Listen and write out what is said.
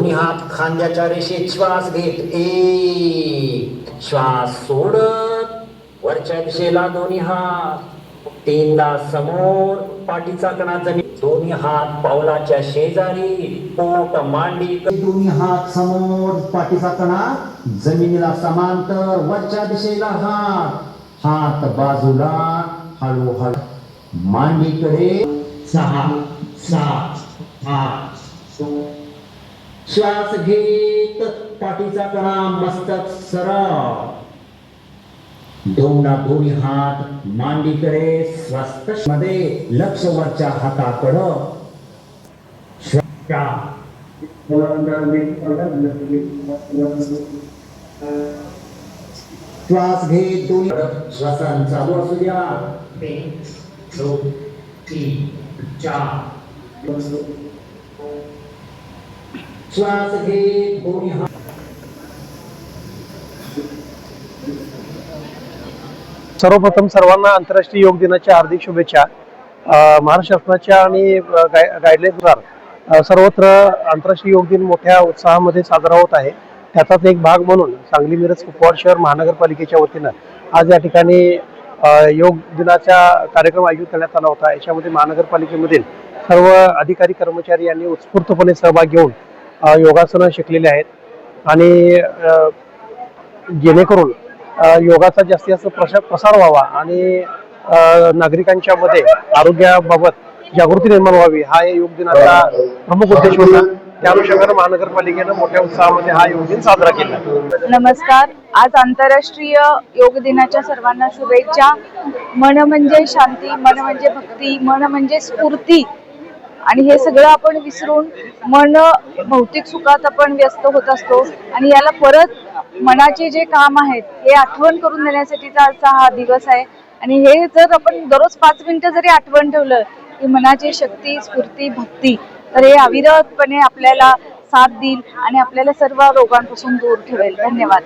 दोन्ही हात खांद्याच्या रेषेत श्वास घेत एक श्वास सोडत. वरच्या दिशेला दोन्ही हात. तीनदा समोर. पाठीचा कणा जमीन. दोन्ही हात पावलाच्या शेजारी. पोट मांडी दोन्ही हात समोर. पाठीचा कणा जमिनीला समांतर. वरच्या दिशेला हात. हात बाजूला. हळूहळू. मांडीकडे. सहा सात आठ श्वास घेत पाठीचा कणा मस्तक सरळ. दोना दोन्ही हात मांडीकडे स्वस्त मध्ये लक्ष वरच्या हाताकडं. श्वास श्वास घेत दोन्ही श्वासान चालू असू द्या दोन तीन चार. श्वास घेत भूमी हा सर्वप्रथम सर्वांना आंतरराष्ट्रीय योग दिनाच्या हार्दिक शुभेच्छा. महाराष्ट्र शासनाच्या आणि गाईडलाईन्सनुसार सर्वत्र आंतरराष्ट्रीय योग दिन मोठ्या उत्साहामध्ये साजरा होत आहे. त्याचाच एक भाग म्हणून सांगली मिरज कुपवाड शहर महानगरपालिकेच्या वतीनं आज या ठिकाणी योग दिनाचा कार्यक्रम आयोजित करण्यात आला होता. याच्यामध्ये महानगरपालिकेमधील सर्व अधिकारी कर्मचारी यांनी उत्स्फूर्तपणे सहभाग घेऊन योगासनं शिकलेले आहेत. आणि जेणेकरून योगाचा जास्तीत जास्त प्रसार प्रसार व्हावा आणि नागरिकांच्या मध्ये आरोग्याबाबत जागृती निर्माण व्हावी. हा या योग दिनाचा प्रमुख उद्देश होता. त्या अनुषंगाने महानगरपालिकेनं मोठ्या उत्साहामध्ये हा योग दिन साजरा केला. नमस्कार. आज आंतरराष्ट्रीय योग दिनाच्या सर्वांना शुभेच्छा. मन म्हणजे शांती मन म्हणजे भक्ती मन म्हणजे स्फूर्ती. आणि हे सगळं आपण विसरून मन भौतिक सुखात आपण व्यस्त होत असतो. आणि याला परत मनाचे जे काम आहेत हे आठवण करून देण्यासाठीचा आजचा हा दिवस आहे. आणि हे जर आपण दररोज पाच मिनिटं जरी आठवण ठेवलं की मनाची शक्ती स्फूर्ती भक्ती तर हे अविरतपणे आपल्याला साथ देईल आणि आपल्याला सर्व रोगांपासून दूर ठेवेल. धन्यवाद.